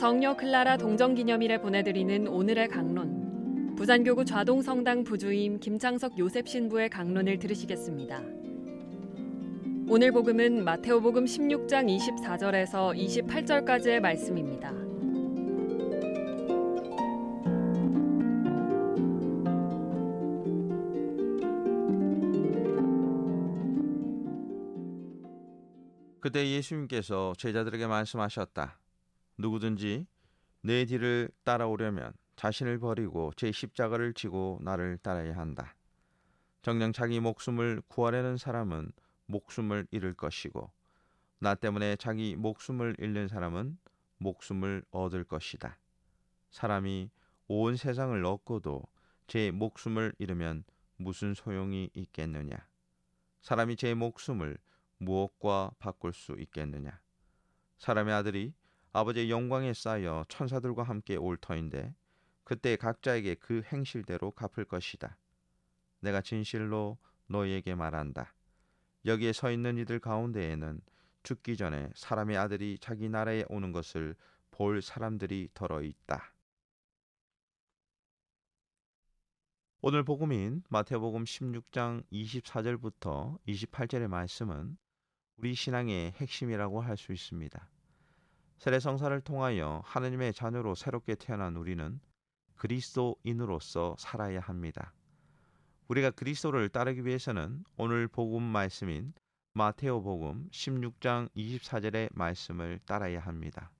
성녀 클라라 동정기념일에 보내드리는 오늘의 강론. 부산교구 좌동성당 부주임 김창석 요셉 신부의 강론을 들으시겠습니다. 오늘 복음은 마테오복음 16장 24절에서 28절까지의 말씀입니다. 그때 예수님께서 제자들에게 말씀하셨다. 누구든지 내 뒤를 따라오려면 자신을 버리고 제 십자가를 지고 나를 따라야 한다. 정녕 자기 목숨을 구하려는 사람은 목숨을 잃을 것이고 나 때문에 자기 목숨을 잃는 사람은 목숨을 얻을 것이다. 사람이 온 세상을 얻고도 제 목숨을 잃으면 무슨 소용이 있겠느냐? 사람이 제 목숨을 무엇과 바꿀 수 있겠느냐? 사람의 아들이 아버지의 영광에 쌓여 천사들과 함께 올 터인데 그때 각자에게 그 행실대로 갚을 것이다. 내가 진실로 너희에게 말한다. 여기에 서 있는 이들 가운데에는 죽기 전에 사람의 아들이 자기 나라에 오는 것을 볼 사람들이 더러 있다. 오늘 복음인 마태복음 16장 24절부터 28절의 말씀은 우리 신앙의 핵심이라고 할 수 있습니다. 세례성사를 통하여 하느님의 자녀로 새롭게 태어난 우리는 그리스도인으로서 살아야 합니다. 우리가 그리스도를 따르기 위해서는 오늘 복음 말씀인 마테오 복음 16장 24절의 말씀을 따라야 합니다.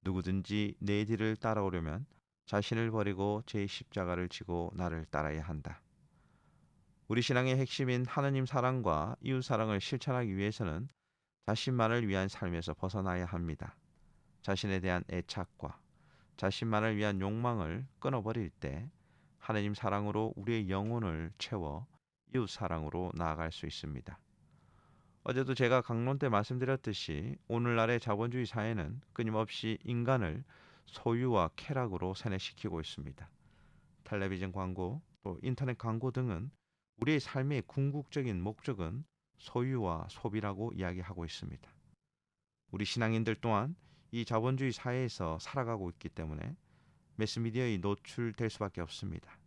누구든지 내 뒤를 따라오려면 자신을 버리고 제 십자가를 지고 나를 따라야 한다. 우리 신앙의 핵심인 하느님 사랑과 이웃 사랑을 실천하기 위해서는 자신만을 위한 삶에서 벗어나야 합니다. 자신에 대한 애착과 자신만을 위한 욕망을 끊어버릴 때 하느님 사랑으로 우리의 영혼을 채워 이웃 사랑으로 나아갈 수 있습니다. 어제도 제가 강론 때 말씀드렸듯이 오늘날의 자본주의 사회는 끊임없이 인간을 소유와 쾌락으로 세뇌시키고 있습니다. 텔레비전 광고, 또 인터넷 광고 등은 우리의 삶의 궁극적인 목적은 소유와 소비라고 이야기하고 있습니다. 우리 신앙인들 또한 이 자본주의 사회에서 살아가고 있기 때문에 매스미디어에 노출될 수밖에 없습니다.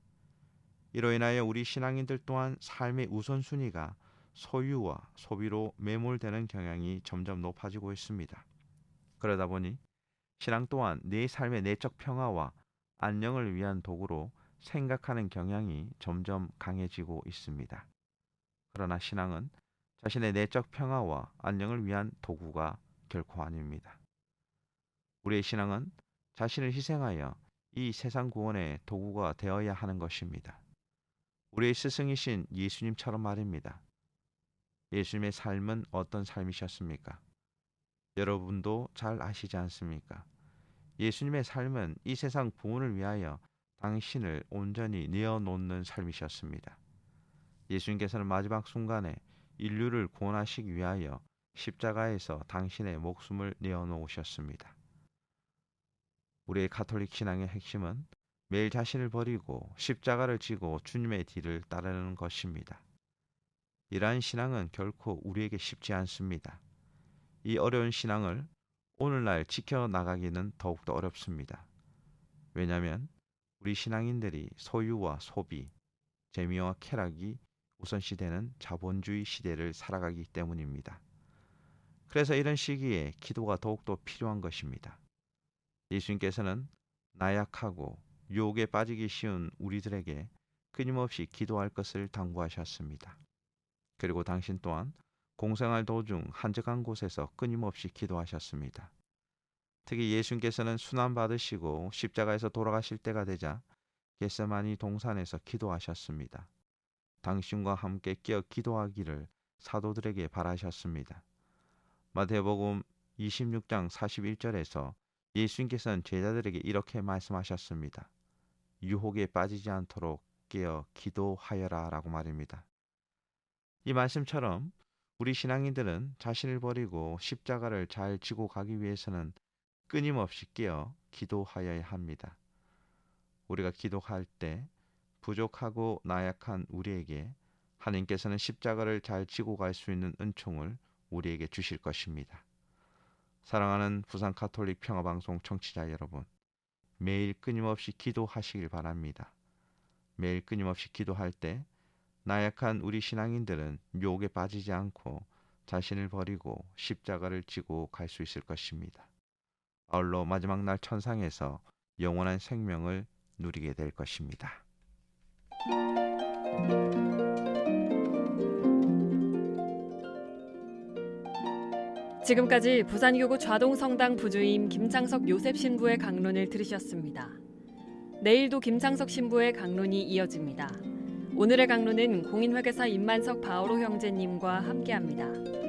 이로 인하여 우리 신앙인들 또한 삶의 우선순위가 소유와 소비로 매몰되는 경향이 점점 높아지고 있습니다. 그러다 보니 신앙 또한 내 삶의 내적 평화와 안녕을 위한 도구로 생각하는 경향이 점점 강해지고 있습니다. 그러나 신앙은 자신의 내적 평화와 안녕을 위한 도구가 결코 아닙니다. 우리의 신앙은 자신을 희생하여 이 세상 구원의 도구가 되어야 하는 것입니다. 우리의 스승이신 예수님처럼 말입니다. 예수님의 삶은 어떤 삶이셨습니까? 여러분도 잘 아시지 않습니까? 예수님의 삶은 이 세상 구원을 위하여 당신을 온전히 내어놓는 삶이셨습니다. 예수님께서는 마지막 순간에 인류를 구원하시기 위하여 십자가에서 당신의 목숨을 내어놓으셨습니다. 우리의 가톨릭 신앙의 핵심은 매일 자신을 버리고 십자가를 지고 주님의 뒤를 따르는 것입니다. 이러한 신앙은 결코 우리에게 쉽지 않습니다. 이 어려운 신앙을 오늘날 지켜나가기는 더욱더 어렵습니다. 왜냐하면 우리 신앙인들이 소유와 소비, 재미와 쾌락이 우선시되는 자본주의 시대를 살아가기 때문입니다. 그래서 이런 시기에 기도가 더욱더 필요한 것입니다. 예수님께서는 나약하고 유혹에 빠지기 쉬운 우리들에게 끊임없이 기도할 것을 당부하셨습니다. 그리고 당신 또한 공생활 도중 한적한 곳에서 끊임없이 기도하셨습니다. 특히 예수님께서는 순환 받으시고 십자가에서 돌아가실 때가 되자 겟세마니 동산에서 기도하셨습니다. 당신과 함께 끼어 기도하기를 사도들에게 바라셨습니다. 마태복음 26장 41절에서 예수님께서는 제자들에게 이렇게 말씀하셨습니다. 유혹에 빠지지 않도록 깨어 기도하여라 라고 말입니다. 이 말씀처럼 우리 신앙인들은 자신을 버리고 십자가를 잘 지고 가기 위해서는 끊임없이 깨어 기도하여야 합니다. 우리가 기도할 때 부족하고 나약한 우리에게 하나님께서는 십자가를 잘 지고 갈 수 있는 은총을 우리에게 주실 것입니다. 사랑하는 부산 가톨릭 평화방송 청취자 여러분, 매일 끊임없이 기도하시길 바랍니다. 매일 끊임없이 기도할 때 나약한 우리 신앙인들은 유혹에 빠지지 않고 자신을 버리고 십자가를 지고 갈 수 있을 것입니다. 아울러 마지막 날 천상에서 영원한 생명을 누리게 될 것입니다. 지금까지 부산교구 좌동성당 부주임 김창석 요셉 신부의 강론을 들으셨습니다. 내일도 김창석 신부의 강론이 이어집니다. 오늘의 강론은 공인회계사 임만석 바오로 형제님과 함께합니다.